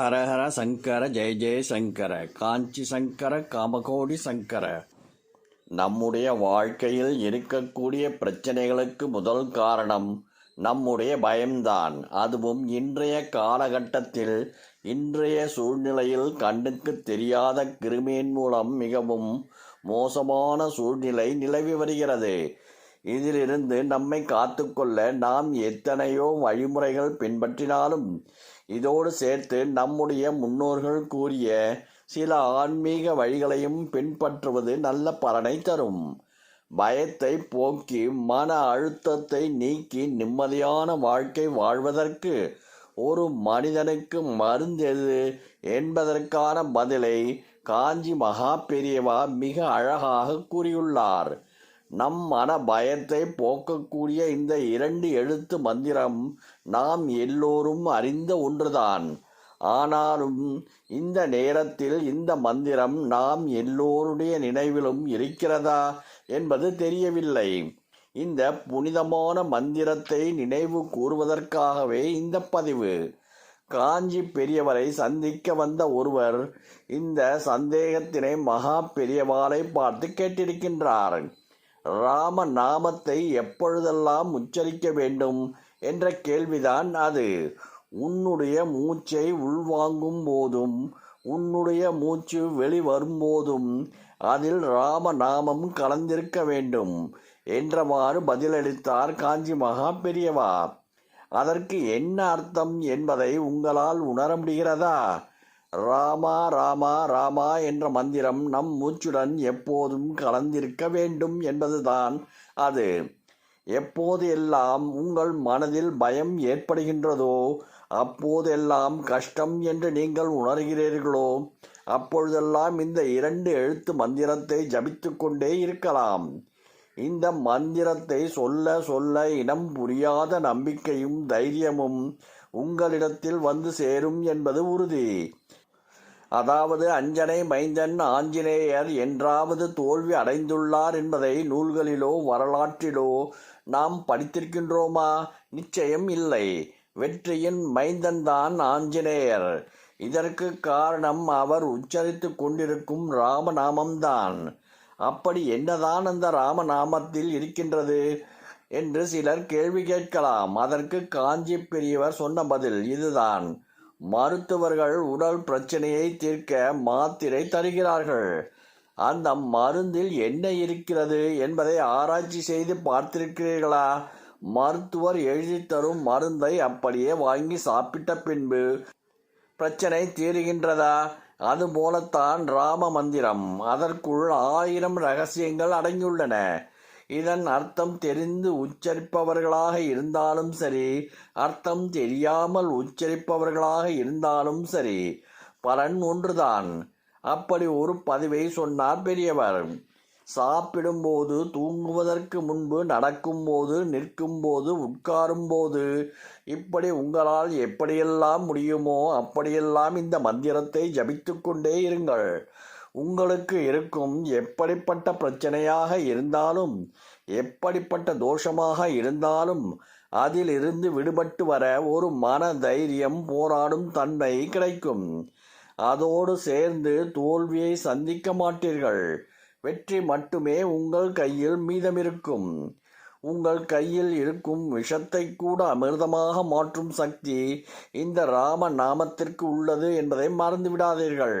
ஹரஹர சங்கர ஜெய ஜெய சங்கர காஞ்சி சங்கர காமகோடி சங்கர. நம்முடைய வாழ்க்கையில் இருக்கக்கூடிய பிரச்சனைகளுக்கு முதல் காரணம் நம்முடைய பயம்தான். அதுவும் இன்றைய காலகட்டத்தில் இன்றைய சூழ்நிலையில் கண்ணுக்கு தெரியாத கிருமியின் மூலம் மிகவும் மோசமான சூழ்நிலை நிலவி வருகிறது. இதிலிருந்து நம்மை காத்துக்கொள்ள நாம் எத்தனையோ வழிமுறைகள் பின்பற்றினாலும் இதோடு சேர்த்து நம்முடைய முன்னோர்கள் கூறிய சில ஆன்மீக வழிகளையும் பின்பற்றுவது நல்ல பலனை தரும். பயத்தை போக்கி மன அழுத்தத்தை நீக்கி நிம்மதியான வாழ்க்கை வாழ்வதற்கு ஒரு மனிதனுக்கு மருந்தெது என்பதற்கான பதிலை காஞ்சி மகா பெரியவா மிக அழகாக கூறியுள்ளார். நம் மன பயத்தை போக்கக்கூடிய இந்த இரண்டு எழுத்து மந்திரம் நாம் எல்லோரும் அறிந்த ஒன்றுதான். ஆனாலும் இந்த நேரத்தில் இந்த மந்திரம் நாம் எல்லோருடைய நினைவிலும் இருக்கிறதா என்பது தெரியவில்லை. இந்த புனிதமான மந்திரத்தை நினைவு கூறுவதற்காகவே இந்த பதிவு. காஞ்சி பெரியவரை சந்திக்க வந்த ஒருவர் இந்த சந்தேகத்தினை மகா பெரியவாளை பார்த்து கேட்டிருக்கின்றார். ராம நாமத்தை எப்பொழுதெல்லாம் உச்சரிக்க வேண்டும் என்ற கேள்விதான் அது. உன்னுடைய மூச்சை உள்வாங்கும் போதும் உன்னுடைய மூச்சு வெளிவரும் போதும் அதில் ராம நாமம் கலந்திருக்க வேண்டும் என்றவாறு பதிலளித்தார் காஞ்சி மகா பெரியவா. அதற்கு என்ன அர்த்தம் என்பதை உங்களால் உணர முடிகிறதா? ராமா ராமா ராமா என்ற மந்திரம் நம் மூச்சுடன் எப்போதும் கலந்திருக்க வேண்டும் என்பதுதான். அது எப்போது எல்லாம் உங்கள் மனதில் பயம் ஏற்படுகின்றதோ அப்போதெல்லாம் கஷ்டம் என்று நீங்கள் உணர்கிறீர்களோ அப்பொழுதெல்லாம் இந்த இரண்டு எழுத்து மந்திரத்தை ஜபித்து கொண்டே இருக்கலாம். இந்த மந்திரத்தை சொல்ல சொல்ல இனம் புரியாத நம்பிக்கையும் தைரியமும் உங்களிடத்தில் வந்து சேரும் என்பது உறுதி. அதாவது அஞ்சனை மைந்தன் ஆஞ்சநேயர் என்றாவது தோல்வி அடைந்துள்ளார் என்பதை நூல்களிலோ வரலாற்றிலோ நாம் படித்திருக்கின்றோமா? நிச்சயம் இல்லை. வெற்றியின் மைந்தன்தான் ஆஞ்சநேயர் இதற்கு காரணம் அவர் உச்சரித்து கொண்டிருக்கும் ராமநாமம்தான் அப்படி என்னதான் அந்த ராமநாமத்தில் இருக்கின்றது என்று சிலர் கேள்வி கேட்கலாம். அதற்கு காஞ்சி பெரியவர் சொன்ன பதில் இதுதான். மருத்துவர்கள் உடல் பிரச்சனையை தீர்க்க மாத்திரை தருகிறார்கள். அந்த மருந்தில் என்ன இருக்கிறது என்பதை ஆராய்ச்சி செய்து பார்த்திருக்கிறீர்களா? மருத்துவர் எழுதி தரும் மருந்தை அப்படியே வாங்கி சாப்பிட்ட பின்பு பிரச்சனை தீருகின்றதா? அதுபோலத்தான் ராம மந்திரம். அதற்குள் ஆயிரம் ரகசியங்கள் அடங்கியுள்ளன. இதன் அர்த்தம் தெரிந்து உச்சரிப்பவர்களாக இருந்தாலும் சரி அர்த்தம் தெரியாமல் உச்சரிப்பவர்களாக இருந்தாலும் சரி பலன் ஒன்றுதான். அப்படி ஒரு பதிவை சொன்னார் பெரியவர். சாப்பிடும்போது தூங்குவதற்கு முன்பு நடக்கும்போது நிற்கும்போது உட்காரும்போது இப்படி உங்களால் எப்படியெல்லாம் முடியுமோ அப்படியெல்லாம் இந்த மந்திரத்தை ஜபித்து கொண்டே இருங்கள். உங்களுக்கு இருக்கும் எப்படிப்பட்ட பிரச்சனையாக இருந்தாலும் எப்படிப்பட்ட தோஷமாக இருந்தாலும் அதிலிருந்து விடுபட்டு வர ஒரு மன தைரியம் போராடும் தன்மை கிடைக்கும். அதோடு சேர்ந்து தோல்வியை சந்திக்க மாட்டீர்கள். வெற்றி மட்டுமே உங்கள் கையில் மீதமிருக்கும். உங்கள் கையில் இருக்கும் விஷத்தை கூட அமிர்தமாக மாற்றும் சக்தி இந்த ராம நாமத்திற்கு உள்ளது என்பதை மறந்து விடாதீர்கள்